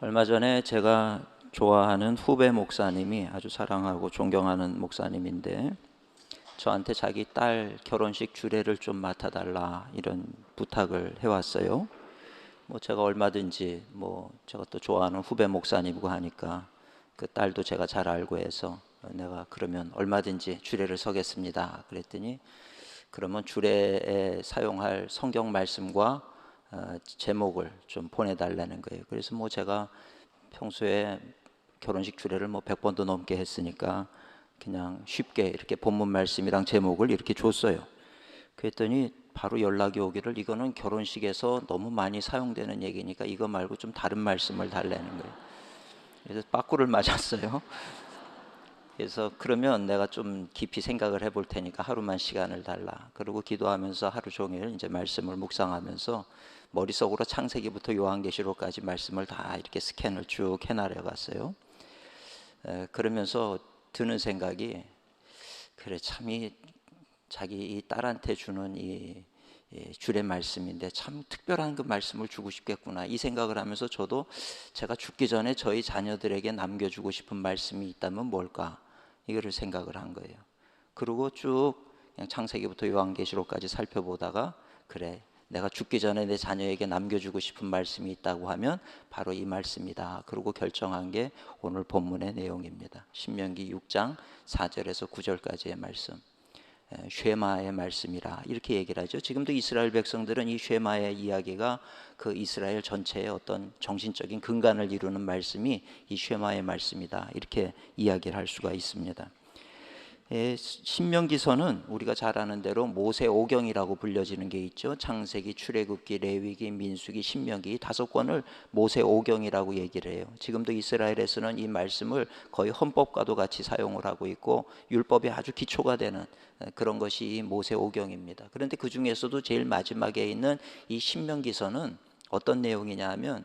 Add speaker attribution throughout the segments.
Speaker 1: 얼마 전에 제가 좋아하는 후배 목사님이 아주 사랑하고 존경하는 목사님인데 저한테 자기 딸 결혼식 주례를 좀 맡아달라 이런 부탁을 해왔어요. 뭐 제가 얼마든지 뭐 제가 또 좋아하는 후배 목사님이고 하니까 그 딸도 제가 잘 알고 해서 내가 그러면 얼마든지 주례를 서겠습니다. 그랬더니 그러면 주례에 사용할 성경 말씀과 어, 제목을 좀 보내달라는 거예요. 그래서 뭐 제가 평소에 결혼식 주례를 뭐 100번도 넘게 했으니까 그냥 쉽게 이렇게 본문 말씀이랑 제목을 이렇게 줬어요. 그랬더니 바로 연락이 오기를 이거는 결혼식에서 너무 많이 사용되는 얘기니까 이거 말고 좀 다른 말씀을 달라는 거예요. 그래서 빠꾸를 맞았어요. 그래서 그러면 내가 좀 깊이 생각을 해볼 테니까 하루만 시간을 달라. 그리고 기도하면서 하루 종일 이제 말씀을 묵상하면서 머릿속으로 창세기부터 요한계시록까지 말씀을 다 이렇게 스캔을 쭉 해나려 갔어요. 에, 그러면서 드는 생각이 그래 참 이 자기 이 딸한테 주는 이, 이 주의 말씀인데 참 특별한 그 말씀을 주고 싶겠구나 이 생각을 하면서 저도 제가 죽기 전에 저희 자녀들에게 남겨주고 싶은 말씀이 있다면 뭘까 이거를 생각을 한 거예요. 그리고 쭉 창세기부터 요한계시록까지 살펴보다가 그래 내가 죽기 전에 내 자녀에게 남겨주고 싶은 말씀이 있다고 하면 바로 이 말씀이다. 그리고 결정한 게 오늘 본문의 내용입니다. 신명기 6장 4절에서 9절까지의 말씀. 쉐마의 말씀이라 이렇게 얘기를 하죠. 지금도 이스라엘 백성들은 이 쉐마의 이야기가 그 이스라엘 전체의 어떤 정신적인 근간을 이루는 말씀이 이 쉐마의 말씀이다. 이렇게 이야기를 할 수가 있습니다. 예, 신명기서는 우리가 잘 아는 대로 모세 오경이라고 불려지는 게 있죠. 창세기, 출애굽기, 레위기, 민수기, 신명기 다섯 권을 모세 오경이라고 얘기를 해요. 지금도 이스라엘에서는 이 말씀을 거의 헌법과도 같이 사용을 하고 있고 율법이 아주 기초가 되는 그런 것이 이 모세 오경입니다. 그런데 그 중에서도 제일 마지막에 있는 이 신명기서는 어떤 내용이냐 하면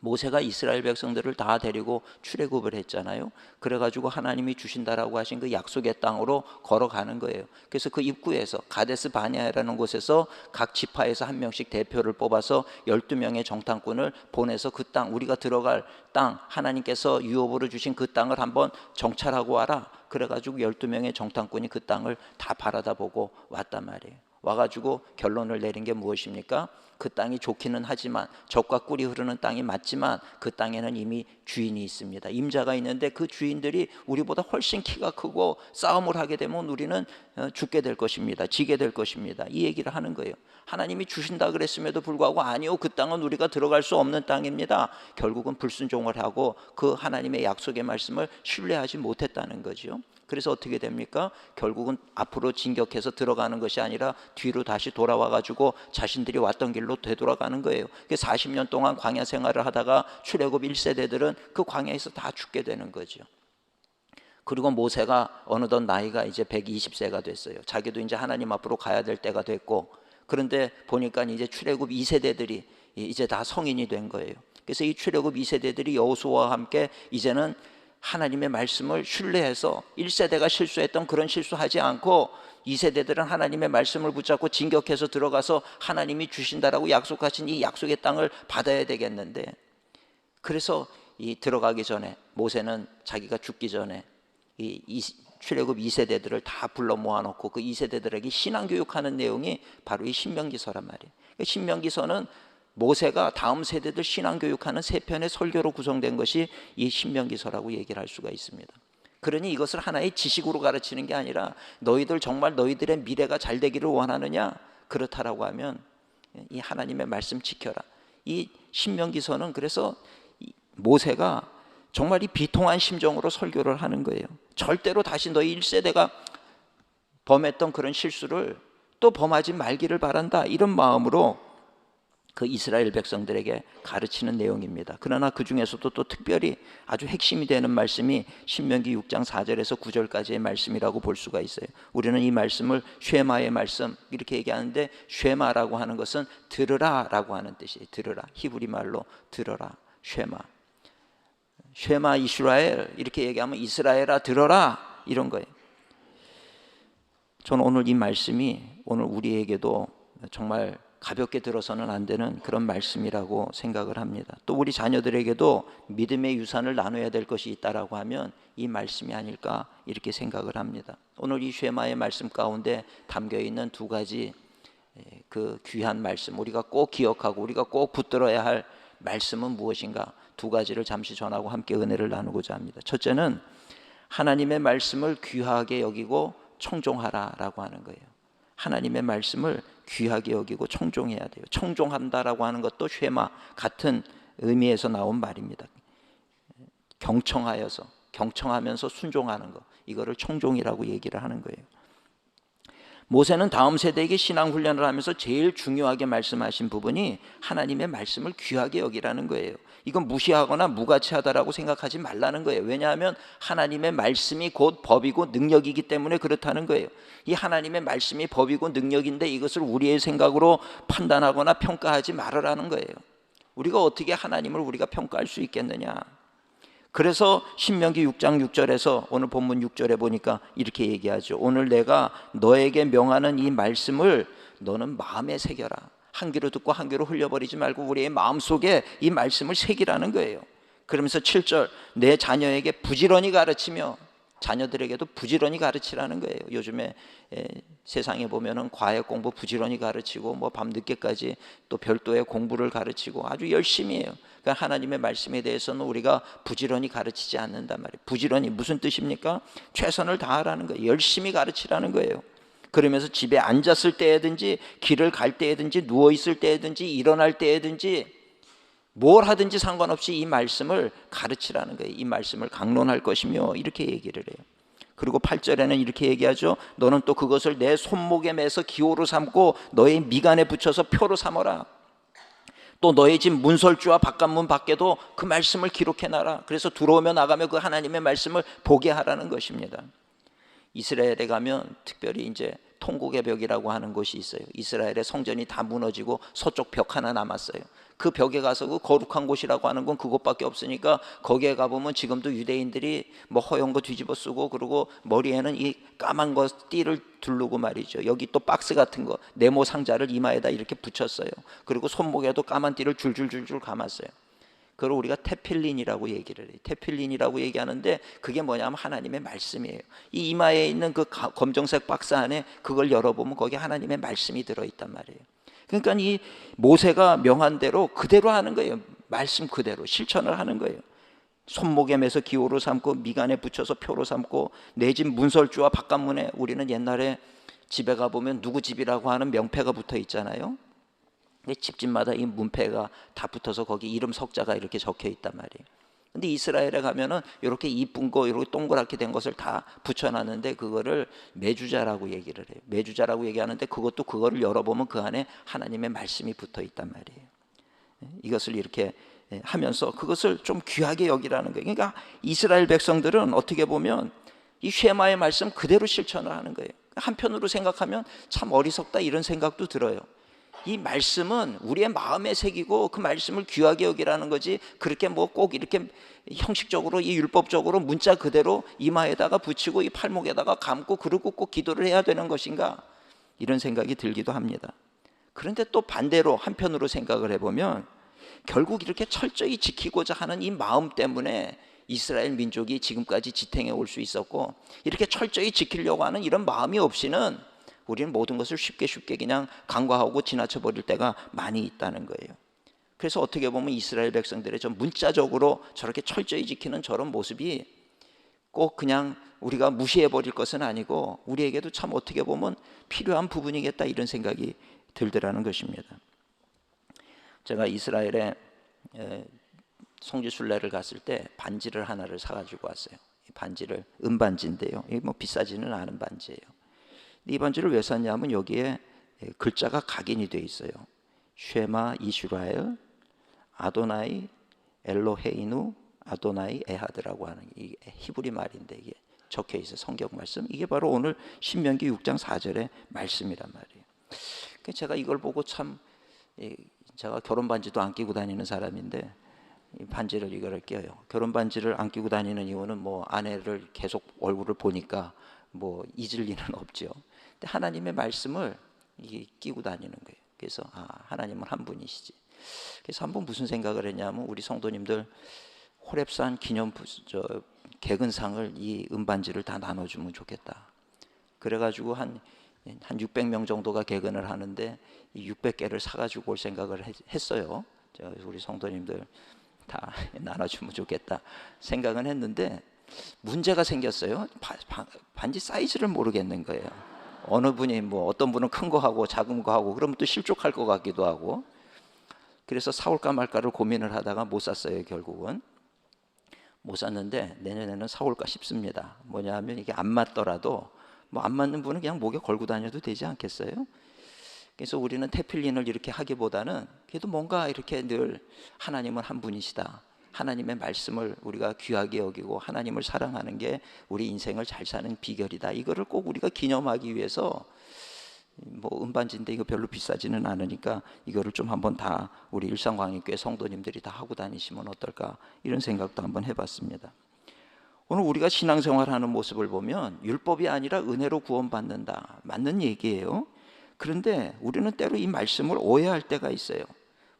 Speaker 1: 모세가 이스라엘 백성들을 다 데리고 출애굽을 했잖아요. 그래가지고 하나님이 주신다라고 하신 그 약속의 땅으로 걸어가는 거예요. 그래서 그 입구에서 가데스 바니아라는 곳에서 각 지파에서 한 명씩 대표를 뽑아서 12명의 정탐꾼을 보내서 그 땅 우리가 들어갈 땅 하나님께서 유업으로 주신 그 땅을 한번 정찰하고 와라. 그래가지고 12명의 정탐꾼이 그 땅을 다 바라다 보고 왔단 말이에요. 와가지고 결론을 내린 게 무엇입니까? 그 땅이 좋기는 하지만 적과 꿀이 흐르는 땅이 맞지만 그 땅에는 이미 주인이 있습니다. 임자가 있는데 그 주인들이 우리보다 훨씬 키가 크고 싸움을 하게 되면 우리는 어, 죽게 될 것입니다. 지게 될 것입니다. 이 얘기를 하는 거예요. 하나님이 주신다 그랬음에도 불구하고 아니요 그 땅은 우리가 들어갈 수 없는 땅입니다. 결국은 불순종을 하고 그 하나님의 약속의 말씀을 신뢰하지 못했다는 거죠. 그래서 어떻게 됩니까? 결국은 앞으로 진격해서 들어가는 것이 아니라 뒤로 다시 돌아와 가지고 자신들이 왔던 길로 되돌아가는 거예요. 40년 동안 광야 생활을 하다가 출애굽 1세대들은 그 광야에서 다 죽게 되는 거죠. 그리고 모세가 어느덧 나이가 이제 120세가 됐어요. 자기도 이제 하나님 앞으로 가야 될 때가 됐고 그런데 보니까 이제 출애굽 2세대들이 이제 다 성인이 된 거예요. 그래서 이 출애굽 2세대들이 여호수아와 함께 이제는 하나님의 말씀을 신뢰해서 1세대가 실수했던 그런 실수하지 않고 2세대들은 하나님의 말씀을 붙잡고 진격해서 들어가서 하나님이 주신다라고 약속하신 이 약속의 땅을 받아야 되겠는데 그래서 이 들어가기 전에 모세는 자기가 죽기 전에 이, 이 출애굽 2세대들을 다 불러 모아놓고 그 2세대들에게 신앙 교육하는 내용이 바로 이 신명기서란 말이에요. 신명기서는 모세가 다음 세대들 신앙 교육하는 세 편의 설교로 구성된 것이 이 신명기서라고 얘기를 할 수가 있습니다. 그러니 이것을 하나의 지식으로 가르치는 게 아니라 너희들 정말 너희들의 미래가 잘 되기를 원하느냐 그렇다라고 하면 이 하나님의 말씀 지켜라. 이 신명기서는 그래서 모세가 정말 이 비통한 심정으로 설교를 하는 거예요. 절대로 다시 너희 1세대가 범했던 그런 실수를 또 범하지 말기를 바란다. 이런 마음으로 그 이스라엘 백성들에게 가르치는 내용입니다. 그러나 그 중에서도 또 특별히 아주 핵심이 되는 말씀이 신명기 6장 4절에서 9절까지의 말씀이라고 볼 수가 있어요. 우리는 이 말씀을 쉐마의 말씀 이렇게 얘기하는데 쉐마라고 하는 것은 들으라라고 하는 뜻이에요. 들으라. 히브리 말로 들어라. 쉐마. 쉐마 이스라엘 이렇게 얘기하면 이스라엘아 들어라 이런 거예요. 저는 오늘 이 말씀이 오늘 우리에게도 정말 가볍게 들어서는 안 되는 그런 말씀이라고 생각을 합니다. 또 우리 자녀들에게도 믿음의 유산을 나눠야 될 것이 있다라고 하면 이 말씀이 아닐까 이렇게 생각을 합니다. 오늘 이 쉐마의 말씀 가운데 담겨 있는 두 가지 예, 그 귀한 말씀 우리가 꼭 기억하고 우리가 꼭 붙들어야 할 말씀은 무엇인가 두 가지를 잠시 전하고 함께 은혜를 나누고자 합니다. 첫째는 하나님의 말씀을 귀하게 여기고 청종하라라고 하는 거예요. 하나님의 말씀을 귀하게 여기고 청종해야 돼요. 청종한다라고 하는 것도 쉐마 같은 의미에서 나온 말입니다. 경청하여서 경청하면서 순종하는 것 이거를 청종이라고 얘기를 하는 거예요. 모세는 다음 세대에게 신앙 훈련을 하면서 제일 중요하게 말씀하신 부분이 하나님의 말씀을 귀하게 여기라는 거예요. 이건 무시하거나 무가치하다라고 생각하지 말라는 거예요. 왜냐하면 하나님의 말씀이 곧 법이고 능력이기 때문에 그렇다는 거예요. 이 하나님의 말씀이 법이고 능력인데 이것을 우리의 생각으로 판단하거나 평가하지 말으라는 거예요. 우리가 어떻게 하나님을 우리가 평가할 수 있겠느냐? 그래서 신명기 6장 6절에서 오늘 본문 6절에 보니까 이렇게 얘기하죠. 오늘 내가 너에게 명하는 이 말씀을 너는 마음에 새겨라. 한 귀로 듣고 한 귀로 흘려버리지 말고 우리의 마음속에 이 말씀을 새기라는 거예요. 그러면서 7절 내 자녀에게 부지런히 가르치며 자녀들에게도 부지런히 가르치라는 거예요. 요즘에 에, 세상에 보면은 과외 공부 부지런히 가르치고 뭐 밤늦게까지 또 별도의 공부를 가르치고 아주 열심히 해요. 그러니까 하나님의 말씀에 대해서는 우리가 부지런히 가르치지 않는단 말이에요. 부지런히 무슨 뜻입니까? 최선을 다하라는 거예요. 열심히 가르치라는 거예요. 그러면서 집에 앉았을 때든지 길을 갈 때든지 누워 있을 때든지 일어날 때든지 뭘 하든지 상관없이 이 말씀을 가르치라는 거예요. 이 말씀을 강론할 것이며 이렇게 얘기를 해요. 그리고 8절에는 이렇게 얘기하죠. 너는 또 그것을 내 손목에 매서 기호로 삼고 너의 미간에 붙여서 표로 삼어라. 또 너의 집 문설주와 바깥문 밖에도 그 말씀을 기록해 놔라. 그래서 들어오며 나가며 그 하나님의 말씀을 보게 하라는 것입니다. 이스라엘에 가면 특별히 이제 통곡의 벽이라고 하는 곳이 있어요. 이스라엘의 성전이 다 무너지고 서쪽 벽 하나 남았어요. 그 벽에 가서 그 거룩한 곳이라고 하는 건 그곳밖에 없으니까 거기에 가보면 지금도 유대인들이 뭐 허연 거 뒤집어 쓰고 그리고 머리에는 이 까만 거 띠를 두르고 말이죠. 여기 또 박스 같은 거 네모 상자를 이마에다 이렇게 붙였어요. 그리고 손목에도 까만 띠를 줄줄줄줄 감았어요. 그걸 우리가 테필린이라고 얘기를 해요. 테필린이라고 얘기하는데 그게 뭐냐면 하나님의 말씀이에요. 이 이마에 있는 그 검정색 박스 안에 그걸 열어보면 거기 하나님의 말씀이 들어있단 말이에요. 그러니까 이 모세가 명한 대로 그대로 하는 거예요. 말씀 그대로 실천을 하는 거예요. 손목에 매서 기호로 삼고 미간에 붙여서 표로 삼고 내 집 문설주와 바깥문에 우리는 옛날에 집에 가보면 누구 집이라고 하는 명패가 붙어 있잖아요. 집집마다 이 문패가 다 붙어서 거기 이름 석자가 이렇게 적혀 있단 말이에요. 근데 이스라엘에 가면은 이렇게 이쁜 거 이렇게 동그랗게 된 것을 다 붙여놨는데 그거를 매주자라고 얘기를 해요. 매주자라고 얘기하는데 그것도 그거를 열어보면 그 안에 하나님의 말씀이 붙어 있단 말이에요. 예, 이것을 이렇게 예, 하면서 그것을 좀 귀하게 여기라는 거예요. 그러니까 이스라엘 백성들은 어떻게 보면 이 쉐마의 말씀 그대로 실천을 하는 거예요. 한편으로 생각하면 참 어리석다 이런 생각도 들어요. 이 말씀은 우리의 마음에 새기고 그 말씀을 귀하게 여기라는 거지 그렇게 뭐 꼭 이렇게 형식적으로 이 율법적으로 문자 그대로 이마에다가 붙이고 이 팔목에다가 감고 그러고 꼭 기도를 해야 되는 것인가 이런 생각이 들기도 합니다. 그런데 또 반대로 한편으로 생각을 해보면 결국 이렇게 철저히 지키고자 하는 이 마음 때문에 이스라엘 민족이 지금까지 지탱해 올 수 있었고 이렇게 철저히 지키려고 하는 이런 마음이 없이는 우리는 모든 것을 쉽게 쉽게 그냥 간과하고 지나쳐 버릴 때가 많이 있다는 거예요. 그래서 어떻게 보면 이스라엘 백성들의 좀 문자적으로 저렇게 철저히 지키는 저런 모습이 꼭 그냥 우리가 무시해 버릴 것은 아니고 우리에게도 참 어떻게 보면 필요한 부분이겠다 이런 생각이 들더라는 것입니다. 제가 이스라엘에 성지 순례를 갔을 때 반지를 하나를 사가지고 왔어요. 반지를 은반지인데요. 이게 뭐 비싸지는 않은 반지예요. 이 반지를 왜 샀냐면 여기에 글자가 각인이 돼 있어요. 쉐마 이슈라엘 아도나이 엘로헤이누 아도나이 에하드라고 하는 이 히브리 말인데 이게 적혀 있어 성경 말씀. 이게 바로 오늘 신명기 6장 4절의 말씀이란 말이에요. 제가 이걸 보고 참 제가 결혼 반지도 안 끼고 다니는 사람인데 반지를 이거를 껴요. 결혼 반지를 안 끼고 다니는 이유는 뭐 아내를 계속 얼굴을 보니까 뭐 잊을 리는 없죠. 하나님의 말씀을 끼고 다니는 거예요. 그래서 아, 하나님은 한 분이시지. 그래서 한 번 무슨 생각을 했냐면 우리 성도님들 호랩산 기념 부- 저 개근상을 이 음반지를 다 나눠주면 좋겠다. 그래가지고 한, 한 600명 정도가 개근을 하는데 이 600개를 사가지고 올 생각을 했, 그래서 우리 성도님들 다 나눠주면 좋겠다 생각은 했는데 문제가 생겼어요. 바- 바- 반지 사이즈를 모르겠는 거예요. 어느 분이 뭐 어떤 분은 큰 거 하고 작은 거 하고 그러면 또 실족할 것 같기도 하고 그래서 사올까 말까를 고민을 하다가 못 샀어요 결국은 못 샀는데 내년에는 사올까 싶습니다. 뭐냐하면 이게 안 맞더라도 뭐 안 맞는 분은 그냥 목에 걸고 다녀도 되지 않겠어요? 그래서 우리는 테필린을 이렇게 하기보다는 그래도 뭔가 이렇게 늘 하나님은 한 분이시다. 하나님의 말씀을 우리가 귀하게 여기고 하나님을 사랑하는 게 우리 인생을 잘 사는 비결이다. 이거를 꼭 우리가 기념하기 위해서 뭐 음반지인데 이거 별로 비싸지는 않으니까 이거를 좀 한번 다 우리 일상광역교회 성도님들이 다 하고 다니시면 어떨까 이런 생각도 한번 해봤습니다. 오늘 우리가 신앙생활하는 모습을 보면 율법이 아니라 은혜로 구원받는다 맞는 얘기예요. 그런데 우리는 때로 이 말씀을 오해할 때가 있어요.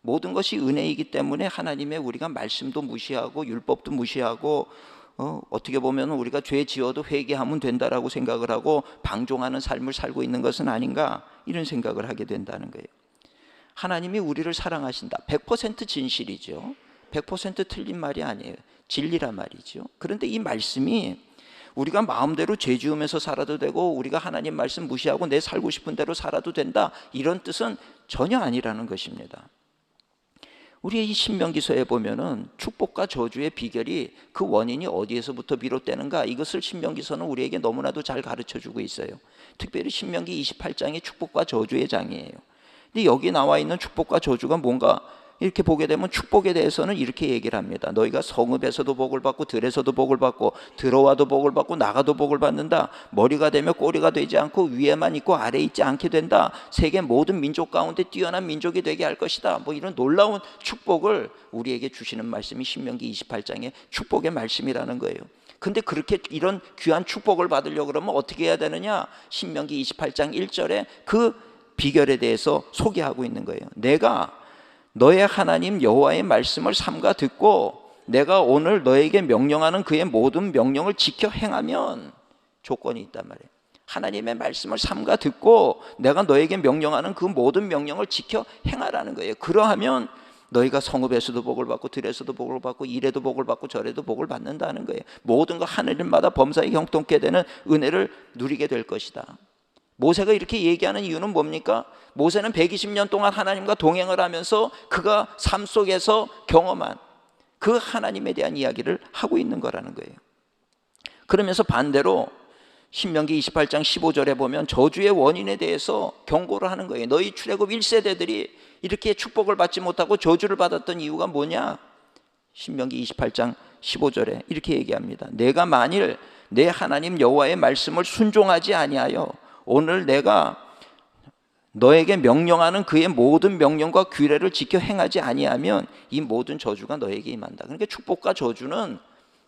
Speaker 1: 모든 것이 은혜이기 때문에 하나님의 우리가 말씀도 무시하고 율법도 무시하고 어, 어떻게 보면 우리가 죄 지어도 회개하면 된다라고 생각을 하고 방종하는 삶을 살고 있는 것은 아닌가 이런 생각을 하게 된다는 거예요. 하나님이 우리를 사랑하신다. 100% 진실이죠. 100% 틀린 말이 아니에요. 진리란 말이죠. 그런데 이 말씀이 우리가 마음대로 죄 지으면서 살아도 되고 우리가 하나님 말씀 무시하고 내 살고 싶은 대로 살아도 된다. 이런 뜻은 전혀 아니라는 것입니다. 우리의 이 신명기서에 보면은 축복과 저주의 비결이 그 원인이 어디에서부터 비롯되는가 이것을 신명기서는 우리에게 너무나도 잘 가르쳐 주고 있어요. 특별히 신명기 28장이 축복과 저주의 장이에요. 근데 여기 나와 있는 축복과 저주가 뭔가 이렇게 보게 되면 축복에 대해서는 이렇게 얘기를 합니다. 너희가 성읍에서도 복을 받고 들에서도 복을 받고 들어와도 복을 받고 나가도 복을 받는다. 머리가 되며 꼬리가 되지 않고 위에만 있고 아래 있지 않게 된다. 세계 모든 민족 가운데 뛰어난 민족이 되게 할 것이다. 뭐 이런 놀라운 축복을 우리에게 주시는 말씀이 신명기 28장의 축복의 말씀이라는 거예요. 근데 그렇게 이런 귀한 축복을 받으려고 그러면 어떻게 해야 되느냐? 신명기 28장 1절에 그 비결에 대해서 소개하고 있는 거예요. 내가 너의 하나님 여호와의 말씀을 삼가 듣고 내가 오늘 너에게 명령하는 그의 모든 명령을 지켜 행하면 조건이 있단 말이에요. 하나님의 말씀을 삼가 듣고 내가 너에게 명령하는 그 모든 명령을 지켜 행하라는 거예요. 그러하면 너희가 성읍에서도 복을 받고 들에서도 복을 받고 이래도 복을 받고 저래도 복을 받는다는 거예요. 모든 거 하늘마다 범사에 형통케 되는 은혜를 누리게 될 것이다. 모세가 이렇게 얘기하는 이유는 뭡니까? 모세는 120년 동안 하나님과 동행을 하면서 그가 삶 속에서 경험한 그 하나님에 대한 이야기를 하고 있는 거라는 거예요. 그러면서 반대로 신명기 28장 15절에 보면 저주의 원인에 대해서 경고를 하는 거예요. 너희 출애굽 1세대들이 이렇게 축복을 받지 못하고 저주를 받았던 이유가 뭐냐? 신명기 28장 15절에 이렇게 얘기합니다. 내가 만일 내 하나님 여호와의 말씀을 순종하지 아니하여 오늘 내가 너에게 명령하는 그의 모든 명령과 규례를 지켜 행하지 아니하면 이 모든 저주가 너에게 임한다. 그러니까 축복과 저주는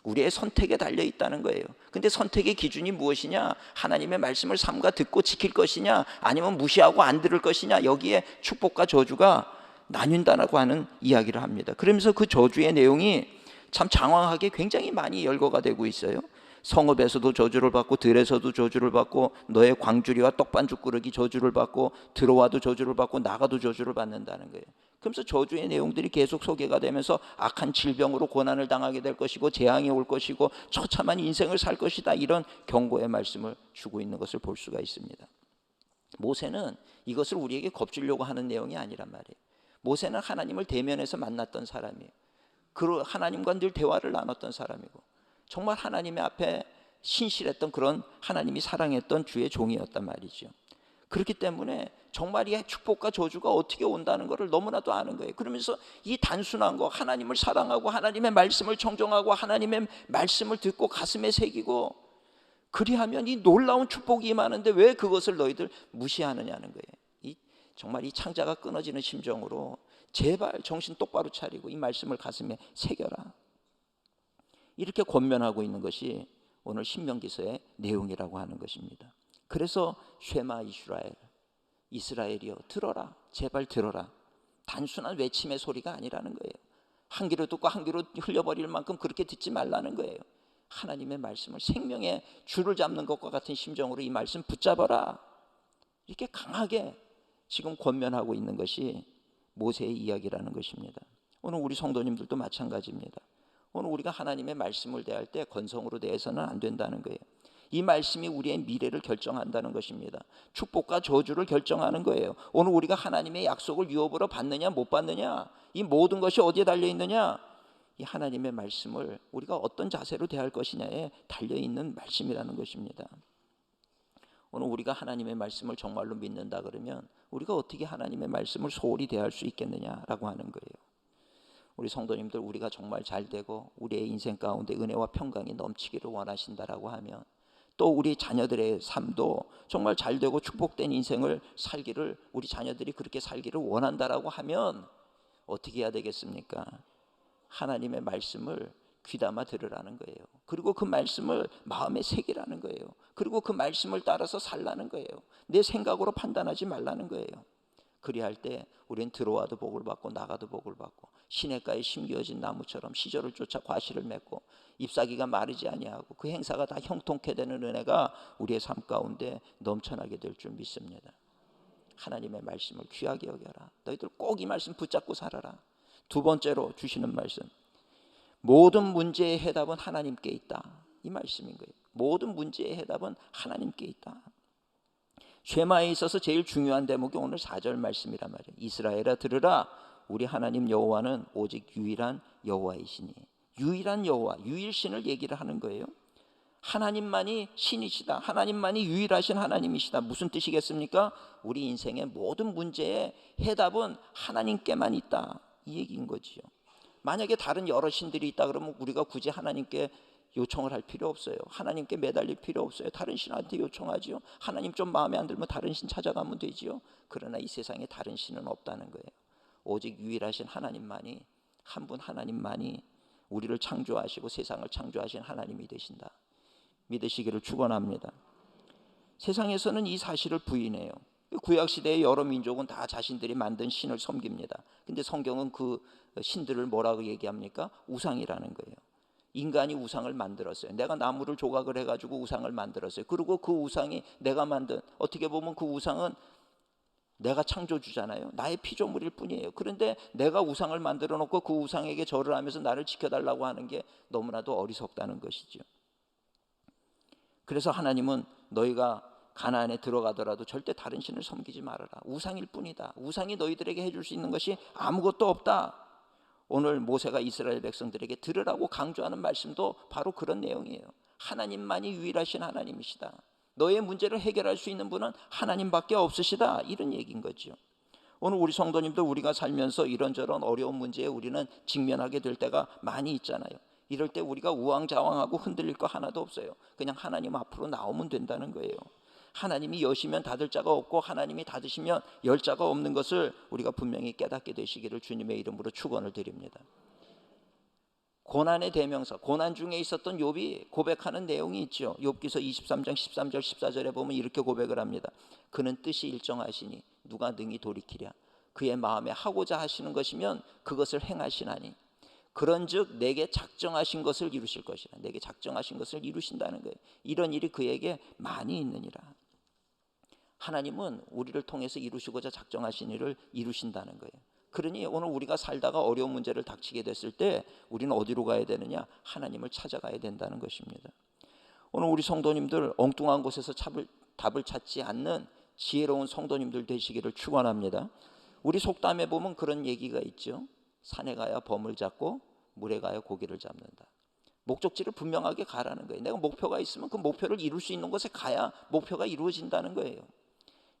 Speaker 1: 우리의 선택에 달려 있다는 거예요. 근데 선택의 기준이 무엇이냐? 하나님의 말씀을 삼가 듣고 지킬 것이냐? 아니면 무시하고 안 들을 것이냐? 여기에 축복과 저주가 나뉜다라고 하는 이야기를 합니다. 그러면서 그 저주의 내용이 참 장황하게 굉장히 많이 열거가 되고 있어요. 성읍에서도 저주를 받고 들에서도 저주를 받고 너의 광주리와 떡반죽 그릇이 저주를 받고 들어와도 저주를 받고 나가도 저주를 받는다는 거예요. 그러면서 저주의 내용들이 계속 소개가 되면서 악한 질병으로 고난을 당하게 될 것이고 재앙이 올 것이고 처참한 인생을 살 것이다 이런 경고의 말씀을 주고 있는 것을 볼 수가 있습니다. 모세는 이것을 우리에게 겁주려고 하는 내용이 아니란 말이에요. 모세는 하나님을 대면해서 만났던 사람이에요. 그 하나님과 늘 대화를 나눴던 사람이고 정말 하나님의 앞에 신실했던 그런 하나님이 사랑했던 주의 종이었단 말이죠. 그렇기 때문에 정말 이 축복과 저주가 어떻게 온다는 것을 너무나도 아는 거예요. 그러면서 이 단순한 거 하나님을 사랑하고 하나님의 말씀을 청정하고 하나님의 말씀을 듣고 가슴에 새기고 그리하면 이 놀라운 축복이 임하는데 왜 그것을 너희들 무시하느냐는 거예요. 이 정말 이 창자가 끊어지는 심정으로 제발 정신 똑바로 차리고 이 말씀을 가슴에 새겨라. 이렇게 권면하고 있는 것이 오늘 신명기서의 내용이라고 하는 것입니다. 그래서 쉐마 이스라엘 이스라엘이여 들어라 제발 들어라. 단순한 외침의 소리가 아니라는 거예요. 한 귀로 듣고 한 귀로 흘려버릴 만큼 그렇게 듣지 말라는 거예요. 하나님의 말씀을 생명의 줄을 잡는 것과 같은 심정으로 이 말씀 붙잡아라. 이렇게 강하게 지금 권면하고 있는 것이 모세의 이야기라는 것입니다. 오늘 우리 성도님들도 마찬가지입니다. 오늘 우리가 하나님의 말씀을 대할 때 건성으로 대해서는 안 된다는 거예요. 이 말씀이 우리의 미래를 결정한다는 것입니다. 축복과 저주를 결정하는 거예요. 오늘 우리가 하나님의 약속을 유업으로 받느냐 못 받느냐 이 모든 것이 어디에 달려 있느냐 이 하나님의 말씀을 우리가 어떤 자세로 대할 것이냐에 달려 있는 말씀이라는 것입니다. 오늘 우리가 하나님의 말씀을 정말로 믿는다 그러면 우리가 어떻게 하나님의 말씀을 소홀히 대할 수 있겠느냐라고 하는 거예요. 우리 성도님들 우리가 정말 잘 되고 우리의 인생 가운데 은혜와 평강이 넘치기를 원하신다라고 하면 또 우리 자녀들의 삶도 정말 잘 되고 축복된 인생을 살기를 우리 자녀들이 그렇게 살기를 원한다라고 하면 어떻게 해야 되겠습니까? 하나님의 말씀을 귀담아 들으라는 거예요. 그리고 그 말씀을 마음에 새기라는 거예요. 그리고 그 말씀을 따라서 살라는 거예요. 내 생각으로 판단하지 말라는 거예요. 그리할 때 우리는 들어와도 복을 받고 나가도 복을 받고 시냇가에 심겨진 나무처럼 시절을 쫓아 과실을 맺고 잎사귀가 마르지 아니하고 그 행사가 다 형통케 되는 은혜가 우리의 삶 가운데 넘쳐나게 될 줄 믿습니다. 하나님의 말씀을 귀하게 여겨라. 너희들 꼭 이 말씀 붙잡고 살아라. 두 번째로 주시는 말씀. 모든 문제의 해답은 하나님께 있다. 이 말씀인 거예요. 모든 문제의 해답은 하나님께 있다. 쉐마에 있어서 제일 중요한 대목이 오늘 4절 말씀이란 말이에요. 이스라엘아 들으라 우리 하나님 여호와는 오직 유일한 여호와이시니 유일한 여호와 유일신을 얘기를 하는 거예요. 하나님만이 신이시다. 하나님만이 유일하신 하나님이시다. 무슨 뜻이겠습니까? 우리 인생의 모든 문제의 해답은 하나님께만 있다. 이 얘기인 거지요. 만약에 다른 여러 신들이 있다 그러면 우리가 굳이 하나님께 요청을 할 필요 없어요. 하나님께 매달릴 필요 없어요. 다른 신한테 요청하지요. 하나님 좀 마음에 안 들면 다른 신 찾아가면 되지요. 그러나 이 세상에 다른 신은 없다는 거예요. 오직 유일하신 하나님만이 한 분 하나님만이 우리를 창조하시고 세상을 창조하신 하나님이 되신다. 믿으시기를 축원합니다. 세상에서는 이 사실을 부인해요. 구약 시대의 여러 민족은 다 자신들이 만든 신을 섬깁니다. 근데 성경은 그 신들을 뭐라고 얘기합니까? 우상이라는 거예요. 인간이 우상을 만들었어요. 내가 나무를 조각을 해가지고 우상을 만들었어요. 그리고 그 우상이 내가 만든 어떻게 보면 그 우상은 내가 창조주잖아요. 나의 피조물일 뿐이에요. 그런데 내가 우상을 만들어 놓고 그 우상에게 절을 하면서 나를 지켜달라고 하는 게 너무나도 어리석다는 것이죠. 그래서 하나님은 너희가 가나안에 들어가더라도 절대 다른 신을 섬기지 말아라. 우상일 뿐이다. 우상이 너희들에게 해줄 수 있는 것이 아무것도 없다. 오늘 모세가 이스라엘 백성들에게 들으라고 강조하는 말씀도 바로 그런 내용이에요. 하나님만이 유일하신 하나님이시다. 너의 문제를 해결할 수 있는 분은 하나님밖에 없으시다. 이런 얘기인 거죠. 오늘 우리 성도님들 우리가 살면서 이런저런 어려운 문제에 우리는 직면하게 될 때가 많이 있잖아요. 이럴 때 우리가 우왕좌왕하고 흔들릴 거 하나도 없어요. 그냥 하나님 앞으로 나오면 된다는 거예요. 하나님이 여시면 닫을 자가 없고 하나님이 닫으시면 열 자가 없는 것을 우리가 분명히 깨닫게 되시기를 주님의 이름으로 축원을 드립니다. 고난의 대명사, 고난 중에 있었던 욥이 고백하는 내용이 있죠. 욥기서 23장 13절 14절에 보면 이렇게 고백을 합니다. 그는 뜻이 일정하시니 누가 능히 돌이키랴. 그의 마음에 하고자 하시는 것이면 그것을 행하시나니 그런즉 내게 작정하신 것을 이루실 것이라. 내게 작정하신 것을 이루신다는 거예요. 이런 일이 그에게 많이 있느니라. 하나님은 우리를 통해서 이루시고자 작정하신 일을 이루신다는 거예요. 그러니 오늘 우리가 살다가 어려운 문제를 닥치게 됐을 때 우리는 어디로 가야 되느냐? 하나님을 찾아가야 된다는 것입니다. 오늘 우리 성도님들 엉뚱한 곳에서 답을, 찾지 않는 지혜로운 성도님들 되시기를 축원합니다. 우리 속담에 보면 그런 얘기가 있죠. 산에 가야 범을 잡고 물에 가야 고기를 잡는다. 목적지를 분명하게 가라는 거예요. 내가 목표가 있으면 그 목표를 이룰 수 있는 곳에 가야 목표가 이루어진다는 거예요.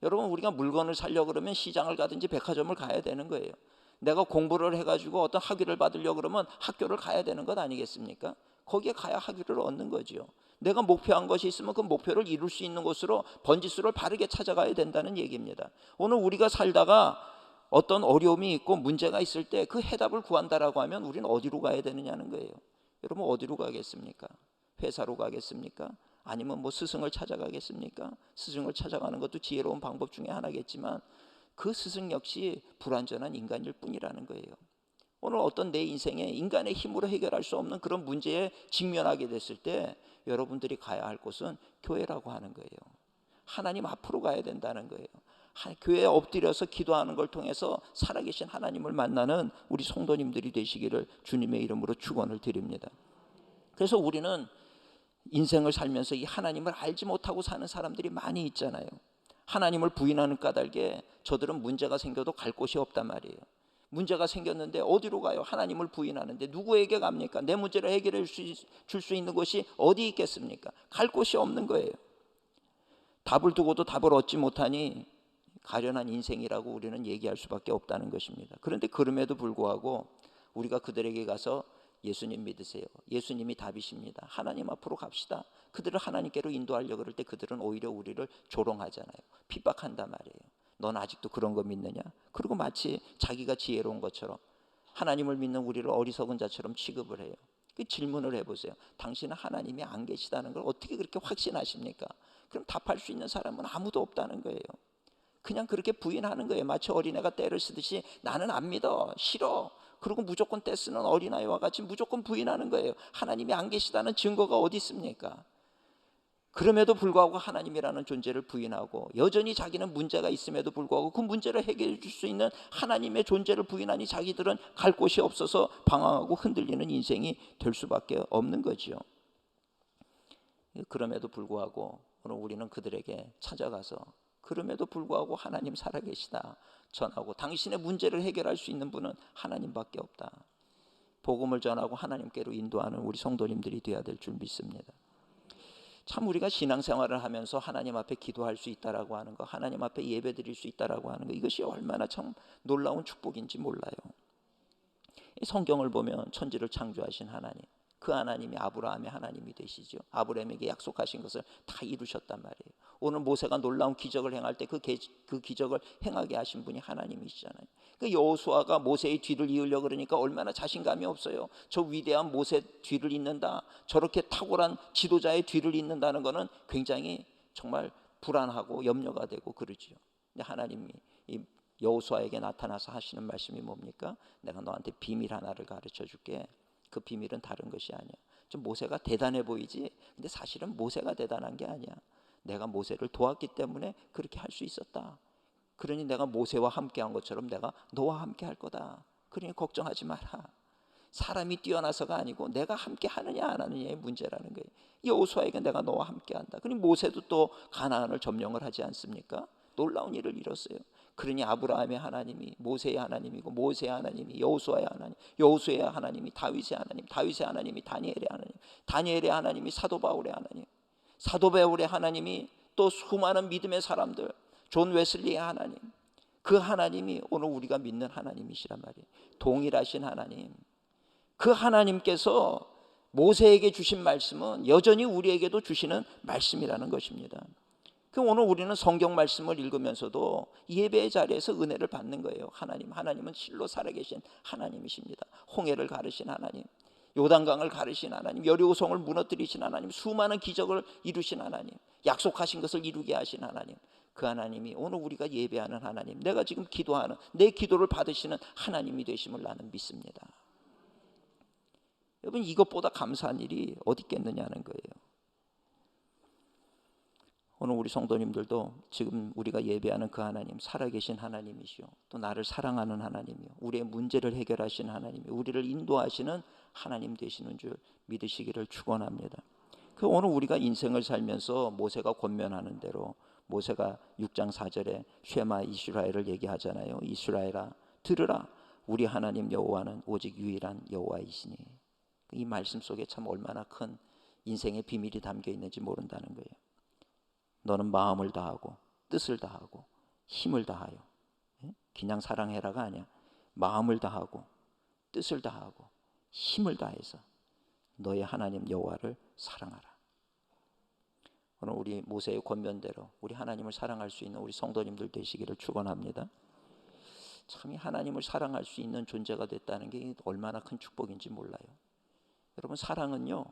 Speaker 1: 여러분 우리가 물건을 살려 그러면 시장을 가든지 백화점을 가야 되는 거예요. 내가 공부를 해가지고 어떤 학위를 받으려 그러면 학교를 가야 되는 것 아니겠습니까? 거기에 가야 학위를 얻는 거지요. 내가 목표한 것이 있으면 그 목표를 이룰 수 있는 곳으로 번지수를 바르게 찾아가야 된다는 얘기입니다. 오늘 우리가 살다가 어떤 어려움이 있고 문제가 있을 때 그 해답을 구한다라고 하면 우리는 어디로 가야 되느냐는 거예요. 여러분 어디로 가겠습니까? 회사로 가겠습니까? 아니면 뭐 스승을 찾아가겠습니까? 스승을 찾아가는 것도 지혜로운 방법 중에 하나겠지만 그 스승 역시 불완전한 인간일 뿐이라는 거예요. 오늘 어떤 내 인생에 인간의 힘으로 해결할 수 없는 그런 문제에 직면하게 됐을 때 여러분들이 가야 할 곳은 교회라고 하는 거예요. 하나님 앞으로 가야 된다는 거예요. 하- 교회에 엎드려서 기도하는 걸 통해서 살아계신 하나님을 만나는 우리 성도님들이 되시기를 주님의 이름으로 축원을 드립니다. 그래서 우리는 인생을 살면서 이 하나님을 알지 못하고 사는 사람들이 많이 있잖아요. 하나님을 부인하는 까닭에 저들은 문제가 생겨도 갈 곳이 없단 말이에요. 문제가 생겼는데 어디로 가요? 하나님을 부인하는데 누구에게 갑니까? 내 문제를 해결해 줄 수 있는 곳이 어디 있겠습니까? 갈 곳이 없는 거예요. 답을 두고도 답을 얻지 못하니 가련한 인생이라고 우리는 얘기할 수밖에 없다는 것입니다. 그런데 그럼에도 불구하고 우리가 그들에게 가서 예수님 믿으세요. 예수님이 답이십니다. 하나님 앞으로 갑시다. 그들을 하나님께로 인도하려고 그럴 때 그들은 오히려 우리를 조롱하잖아요. 핍박한단 말이에요. 넌 아직도 그런 거 믿느냐? 그리고 마치 자기가 지혜로운 것처럼 하나님을 믿는 우리를 어리석은 자처럼 취급을 해요. 그 질문을 해보세요. 당신은 하나님이 안 계시다는 걸 어떻게 그렇게 확신하십니까? 그럼 답할 수 있는 사람은 아무도 없다는 거예요. 그냥 그렇게 부인하는 거예요. 마치 어린애가 때를 쓰듯이 나는 안 믿어, 싫어. 그리고 무조건 때 쓰는 어린아이와 같이 무조건 부인하는 거예요. 하나님이 안 계시다는 증거가 어디 있습니까? 그럼에도 불구하고 하나님이라는 존재를 부인하고 여전히 자기는 문제가 있음에도 불구하고 그 문제를 해결해 줄 수 있는 하나님의 존재를 부인하니 자기들은 갈 곳이 없어서 방황하고 흔들리는 인생이 될 수밖에 없는 거지요. 그럼에도 불구하고 오늘 우리는 그들에게 찾아가서 그럼에도 불구하고 하나님 살아계시다 전하고 당신의 문제를 해결할 수 있는 분은 하나님밖에 없다. 복음을 전하고 하나님께로 인도하는 우리 성도님들이 되어야 될 줄 믿습니다. 참 우리가 신앙생활을 하면서 하나님 앞에 기도할 수 있다라고 하는 거, 하나님 앞에 예배드릴 수 있다라고 하는 거 이것이 얼마나 참 놀라운 축복인지 몰라요. 이 성경을 보면 천지를 창조하신 하나님, 그 하나님이 아브라함의 하나님이 되시죠. 아브라함에게 약속하신 것을 다 이루셨단 말이에요. 오늘 모세가 놀라운 기적을 행할 때그 그 기적을 행하게 하신 분이 하나님이시잖아요. 그 여호수아가 모세의 뒤를 이으려 그러니까 얼마나 자신감이 없어요. 저 위대한 모세 뒤를 잇는다. 저렇게 탁월한 지도자의 뒤를 잇는다는 것은 굉장히 정말 불안하고 염려가 되고 그러지요. 근데 하나님이 이 여호수아에게 나타나서 하시는 말씀이 뭡니까? 내가 너한테 비밀 하나를 가르쳐 줄게. 그 비밀은 다른 것이 아니야. 좀 모세가 대단해 보이지. 근데 사실은 모세가 대단한 게 아니야. 내가 모세를 도왔기 때문에 그렇게 할 수 있었다. 그러니 내가 모세와 함께 한 것처럼 내가 너와 함께 할 거다. 그러니 걱정하지 마라. 사람이 뛰어나서가 아니고 내가 함께 하느냐 안 하느냐의 문제라는 거예요. 여호수아에게 내가 너와 함께 한다. 그러니 모세도 또 가나안을 점령을 하지 않습니까? 놀라운 일을 이뤘어요. 그러니 아브라함의 하나님이 모세의 하나님이고 모세의 하나님이 여호수아의 하나님, 여호수아의 하나님이 다윗의 하나님, 다윗의 하나님이 다니엘의 하나님, 다니엘의 하나님이 사도 바울의 하나님, 사도 바울의 하나님이 또 수많은 믿음의 사람들, 존 웨슬리의 하나님, 그 하나님이 오늘 우리가 믿는 하나님이시란 말이에요. 동일하신 하나님. 그 하나님께서 모세에게 주신 말씀은 여전히 우리에게도 주시는 말씀이라는 것입니다. 그 오늘 우리는 성경 말씀을 읽으면서도 예배의 자리에서 은혜를 받는 거예요. 하나님, 하나님은 실로 살아계신 하나님이십니다. 홍해를 가르신 하나님, 요단강을 가르신 하나님, 여리고성을 무너뜨리신 하나님, 수많은 기적을 이루신 하나님, 약속하신 것을 이루게 하신 하나님. 그 하나님이 오늘 우리가 예배하는 하나님, 내가 지금 기도하는 내 기도를 받으시는 하나님이 되심을 나는 믿습니다. 여러분 이것보다 감사한 일이 어디 있겠느냐는 거예요. 오늘 우리 성도님들도 지금 우리가 예배하는 그 하나님 살아계신 하나님이시요 또 나를 사랑하는 하나님이요 우리의 문제를 해결하시는 하나님이 우리를 인도하시는 하나님 되시는 줄 믿으시기를 축원합니다. 그 오늘 우리가 인생을 살면서 모세가 권면하는 대로 모세가 6장 4절에 쉐마 이스라엘을 얘기하잖아요. 이스라엘아 들으라 우리 하나님 여호와는 오직 유일한 여호와이시니 이 말씀 속에 참 얼마나 큰 인생의 비밀이 담겨 있는지 모른다는 거예요. 너는 마음을 다하고 뜻을 다하고 힘을 다하여 예? 그냥 사랑해라가 아니야. 마음을 다하고 뜻을 다하고 힘을 다해서 너의 하나님 여호와를 사랑하라. 오늘 우리 모세의 권면대로 우리 하나님을 사랑할 수 있는 우리 성도님들 되시기를 축원합니다. 참이 하나님을 사랑할 수 있는 존재가 됐다는 게 얼마나 큰 축복인지 몰라요. 여러분 사랑은요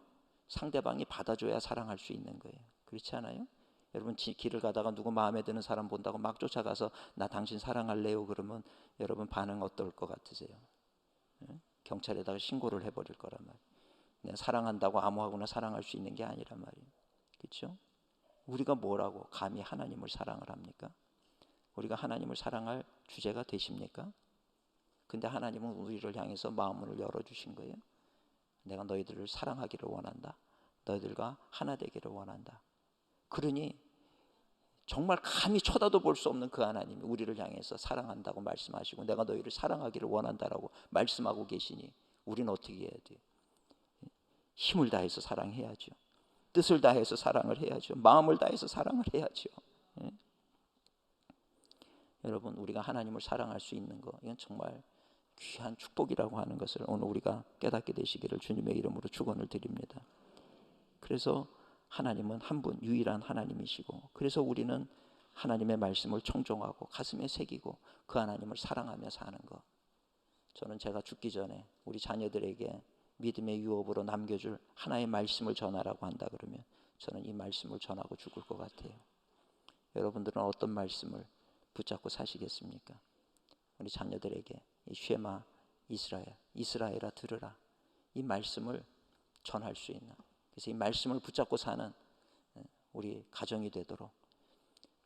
Speaker 1: 상대방이 받아줘야 사랑할 수 있는 거예요. 그렇지 않아요? 여러분 지- 길을 가다가 누구 마음에 드는 사람 본다고 막 쫓아가서 나 당신 사랑할래요 그러면 여러분 반응 어떨 것 같으세요? 예? 경찰에다가 신고를 해버릴 거란 말이에요. 사랑한다고 아무하고나 사랑할 수 있는 게 아니란 말이에요. 그렇죠? 우리가 뭐라고 감히 하나님을 사랑을 합니까? 우리가 하나님을 사랑할 주제가 되십니까? 근데 하나님은 우리를 향해서 마음을 열어주신 거예요. 내가 너희들을 사랑하기를 원한다. 너희들과 하나 되기를 원한다. 그러니 정말 감히 쳐다도 볼 수 없는 그 하나님이 우리를 향해서 사랑한다고 말씀하시고 내가 너희를 사랑하기를 원한다라고 말씀하고 계시니 우리는 어떻게 해야 돼요? 힘을 다해서 사랑해야죠. 뜻을 다해서 사랑을 해야죠. 마음을 다해서 사랑을 해야죠. 예? 여러분 우리가 하나님을 사랑할 수 있는 거 이건 정말 귀한 축복이라고 하는 것을 오늘 우리가 깨닫게 되시기를 주님의 이름으로 축원을 드립니다. 그래서 하나님은 한 분 유일한 하나님이시고 그래서 우리는 하나님의 말씀을 청종하고 가슴에 새기고 그 하나님을 사랑하며 사는 것. 저는 제가 죽기 전에 우리 자녀들에게 믿음의 유업으로 남겨줄 하나의 말씀을 전하라고 한다 그러면 저는 이 말씀을 전하고 죽을 것 같아요. 여러분들은 어떤 말씀을 붙잡고 사시겠습니까? 우리 자녀들에게 이 쉐마 이스라엘, 이스라엘아 들으라 이 말씀을 전할 수 있는 그래서 이 말씀을 붙잡고 사는 우리 가정이 되도록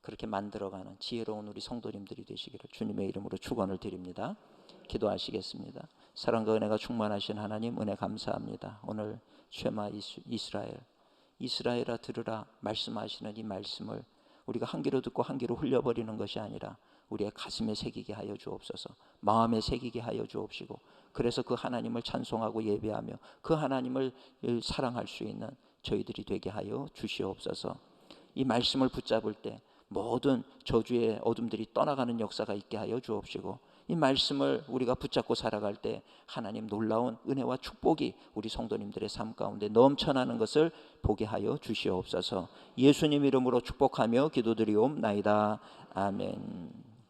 Speaker 1: 그렇게 만들어가는 지혜로운 우리 성도님들이 되시기를 주님의 이름으로 축원을 드립니다. 기도하시겠습니다. 사랑과 은혜가 충만하신 하나님 은혜 감사합니다. 오늘 이스- 이스라엘 이스라엘아 들으라 말씀하시는 이 말씀을 우리가 한 귀로 듣고 한 귀로 흘려버리는 것이 아니라 우리의 가슴에 새기게 하여 주옵소서. 마음에 새기게 하여 주옵시고 그래서 그 하나님을 찬송하고 예배하며 그 하나님을 사랑할 수 있는 저희들이 되게 하여 주시옵소서. 이 말씀을 붙잡을 때 모든 저주의 어둠들이 떠나가는 역사가 있게 하여 주옵시고 이 말씀을 우리가 붙잡고 살아갈 때 하나님 놀라운 은혜와 축복이 우리 성도님들의 삶 가운데 넘쳐나는 것을 보게 하여 주시옵소서. 예수님 이름으로 축복하며 기도드리옵나이다. 아멘